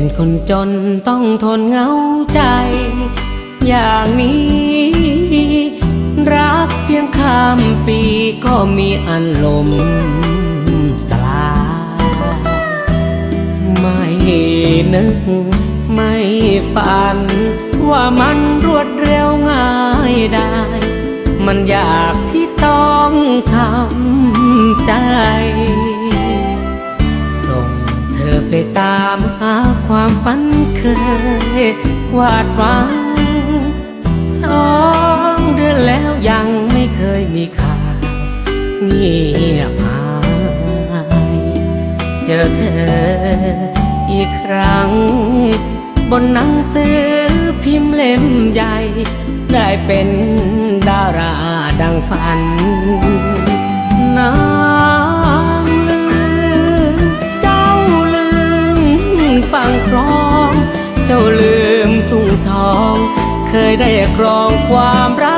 เป็นคนจนต้องทนเหงาใจ อย่างนี้ รักเพียงข้ามปีก็มีอันลมสลาย ไม่นึก ไม่ฝัน ว่ามันรวดเร็วง่ายได้ มันอยากที่ต้องทำ ฝันเคยวาดหวังสองเดือนแล้วยังไม่เคยมีข่าวเงียบหายเจอเธออีกครั้ง บนหนังสือพิมพ์เล่มใหญ่ ได้เป็นดาราดังฝันนางลืมเจ้าลืมฟังครอ เคยได้ครองความรัก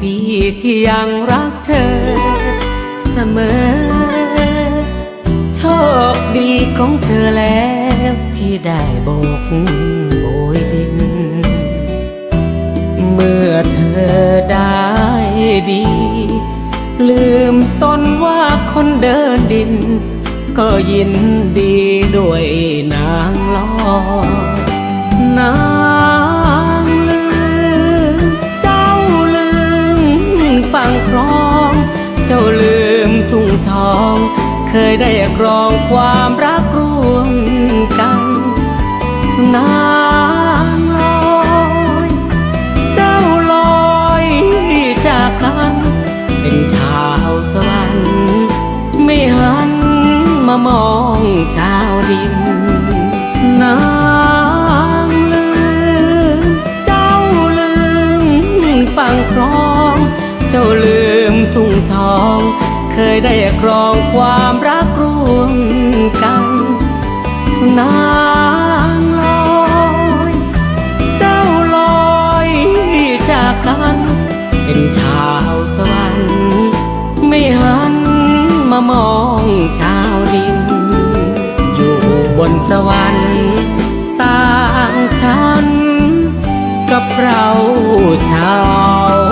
พี่ที่ยังรักเธอ เสมอ โชคดีของเธอแล้วที่ได้โบกโบยบิน เมื่อเธอได้ดี ลืมตนว่าคนเดินดิน ก็ยินดีด้วยนางลอนา ยได้ครองความรักร่วมกันนางลอยเจ้าลอยจากกันเป็นชาวสวรรค์ไม่หันมามองชาวดินนางลืมเจ้าลืมฟังครอง เจ้าลืมทุ่งทอง เคยได้ครองความรักร่วมกันนางลอยเจ้าลอยจากกันเป็นชาวสวรรค์ไม่หันมามองชาวดิน อยู่บนสวรรค์ต่างชั้นกับเราชาว